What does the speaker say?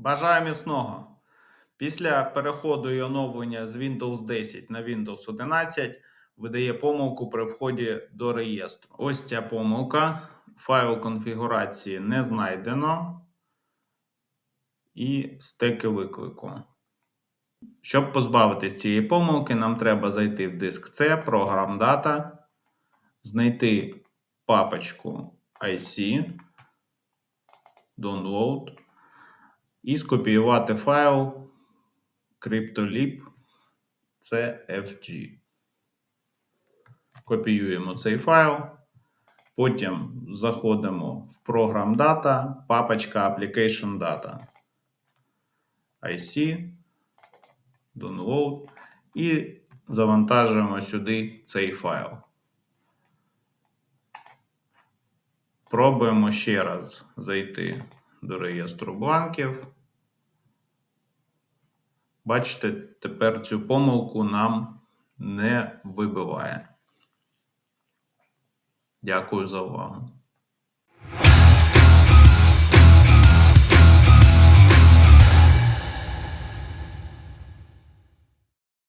Бажаю міцного. Після переходу і оновлення з Windows 10 на Windows 11 видає помилку при вході до реєстру. Ось ця помилка. Файл конфігурації не знайдено. І стеки виклику. Щоб позбавитись цієї помилки, нам треба зайти в диск C, програм Data, знайти папочку IC, Download і скопіювати файл CryptoLib CFG. Копіюємо цей файл. Потім заходимо в програм Data, папочка Application Data. IC, Download і завантажуємо сюди цей файл. Пробуємо ще раз зайти до реєстру бланків. Бачите, тепер цю помилку нам не вибиває. Дякую за увагу.